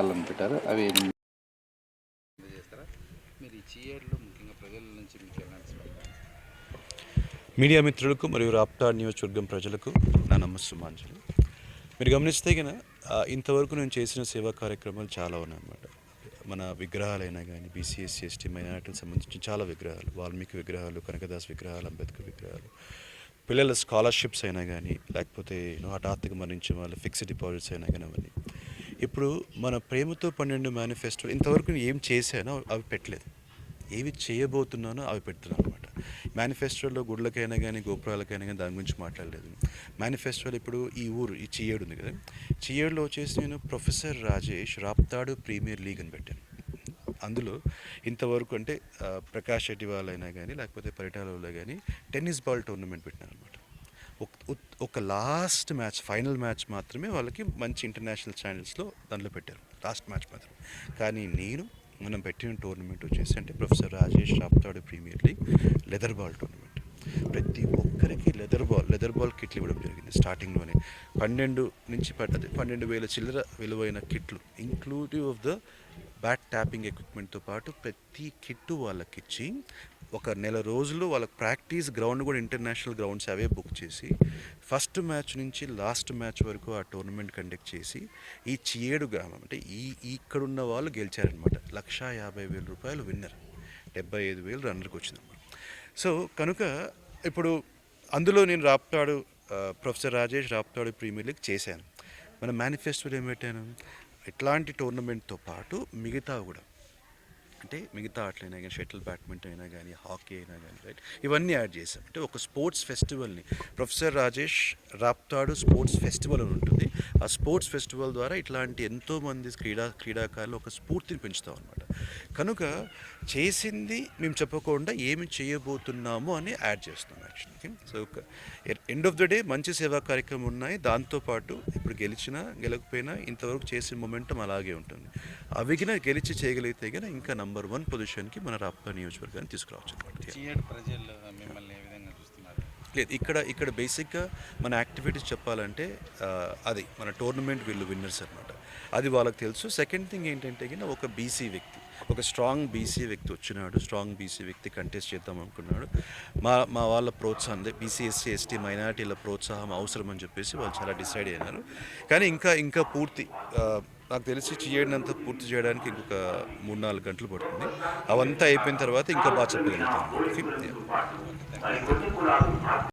పథకాలను పెట్టారు అవి చేస్తారా మీరు ఈ ముఖ్యంగా ప్రజల నుంచి మీకు మీడియా మిత్రులకు మరియు రాప్తా నియోజకవర్గం ప్రజలకు నా నమస్సుమాంజలి. మీరు గమనిస్తే కనుక ఇంతవరకు నేను చేసిన సేవా కార్యక్రమాలు చాలా ఉన్నాయన్నమాట. మన విగ్రహాలైనా కానీ బీసీఎస్సీ ఎస్టీ మైనార్టీకి సంబంధించిన చాలా విగ్రహాలు వాల్మీకి విగ్రహాలు కనకదాస్ విగ్రహాలు అంబేద్కర్ విగ్రహాలు పిల్లల స్కాలర్షిప్స్ అయినా కానీ లేకపోతే హఠాత్తుగా మరణించిన వాళ్ళ ఫిక్స్డ్ డిపాజిట్స్ అయినా కానీ అవన్నీ. ఇప్పుడు మన ప్రేమతో పన్నెండు మేనిఫెస్టో ఇంతవరకు ఏం చేశానో అవి పెట్టలేదు. ఏవి చేయబోతున్నానో అవి పెడుతున్నాను అనమాట మేనిఫెస్టోలో గుడ్లకైనా కానీ గోపురాలకైనా కానీ దాని గురించి మాట్లాడలేదు. మేనిఫెస్టోలో ఇప్పుడు ఈ ఊరు ఈ చియేడు ఉంది కదా. చియేడులో వచ్చేసి నేను professor Rajesh Raptadu premier league అని పెట్టాను. అందులో ఇంతవరకు అంటే ప్రకాష్ రెడ్డి వాళ్ళైనా కానీ లేకపోతే పరిటాలలో కానీ టెన్నిస్ బాల్ టోర్నమెంట్ పెట్టినాను అనమాట ఒక లాస్ట్ మ్యాచ్ ఫైనల్ మ్యాచ్ మాత్రమే వాళ్ళకి మంచి ఇంటర్నేషనల్ ఛానల్స్లో దాంట్లో పెట్టారు. లాస్ట్ మ్యాచ్ మాత్రం. కానీ నేను మనం పెట్టిన టోర్నమెంట్ వచ్చేసి అంటే professor Rajesh Raptadu premier league leather ball tournament ప్రతి ఒక్కరికి లెదర్ బాల్ లెదర్ బాల్ కిట్లు ఇవ్వడం జరిగింది స్టార్టింగ్లోనే పన్నెండు నుంచి పడ్డది పన్నెండు వేల చిల్లర విలువైన కిట్లు inclusive of the bat tapping ఎక్విప్మెంట్తో పాటు ప్రతి కిట్టు వాళ్ళకిచ్చి ఒక నెల రోజులు వాళ్ళకి ప్రాక్టీస్ గ్రౌండ్ కూడా ఇంటర్నేషనల్ గ్రౌండ్స్ అవే బుక్ చేసి ఫస్ట్ మ్యాచ్ నుంచి లాస్ట్ మ్యాచ్ వరకు ఆ టోర్నమెంట్ కండక్ట్ చేసి ఈ చియేడు గ్రామం అంటే ఈ ఇక్కడ ఇక్కడున్న వాళ్ళు గెలిచారనమాట లక్షా యాభై వేల రూపాయలు విన్నర్. డెబ్బై ఐదు వేలు రన్నర్కి వచ్చిందన్నమాట. సో కనుక ఇప్పుడు అందులో నేను Raptadu professor Rajesh Raptadu premier league చేశాను. మన మేనిఫెస్టోలో ఏం పెట్టాను? ఇట్లాంటి టోర్నమెంట్తో పాటు మిగతా కూడా అంటే మిగతా ఆటలైనా కానీ షటిల్ బ్యాడ్మింటన్ అయినా కానీ హాకీ అయినా కానీ రైట్ ఇవన్నీ యాడ్ చేసాం అంటే ఒక sports ఫెస్టివల్ని professor Rajesh Raptadu sports festival అని ఉంటుంది. ఆ స్పోర్ట్స్ ఫెస్టివల్ ద్వారా ఇట్లాంటి ఎంతోమంది క్రీడా క్రీడాకారులు ఒక స్ఫూర్తిని పెంచుతాం అనమాట కనుక చేసింది మేము చెప్పకుండా ఏమి చేయబోతున్నాము అని యాడ్ చేస్తున్నాం యాక్చువల్కి so end of the day మంచి సేవా కార్యక్రమం ఉన్నాయి. దాంతోపాటు ఇప్పుడు గెలిచినా గెలకపోయినా ఇంతవరకు చేసిన మొమెంటం అలాగే ఉంటుంది. అవిగిన గెలిచి చేయగలిగితే గన ఇంకా నంబర్ వన్ పొజిషన్కి మన రాప్తా నియోజకవర్గాన్ని తీసుకురావచ్చు లేదు ఇక్కడ ఇక్కడ బేసిక్గా మన యాక్టివిటీస్ చెప్పాలంటే అది మన టోర్నమెంట్ వీళ్ళు విన్నర్స్ అనమాట. అది వాళ్ళకి తెలుసు. సెకండ్ థింగ్ ఏంటంటే కింద ఒక బీసీ వ్యక్తి. ఒక స్ట్రాంగ్ బీసీ వ్యక్తి వచ్చినాడు స్ట్రాంగ్ బీసీ వ్యక్తి కంటెస్ట్ చేద్దాం అనుకున్నాడు. మా మా వాళ్ళ ప్రోత్సాహం బీసీ ఎస్సీ ఎస్టీ మైనార్టీల ప్రోత్సాహం అవసరం అని చెప్పేసి వాళ్ళు చాలా డిసైడ్ అయినారు. కానీ ఇంకా ఇంకా పూర్తి నాకు తెలిసి చేయడంతా పూర్తి చేయడానికి ఇంకొక మూడు నాలుగు గంటలు పడుతుంది. అవంతా అయిపోయిన తర్వాత ఇంకా బాగా చెప్పగలుగుతాను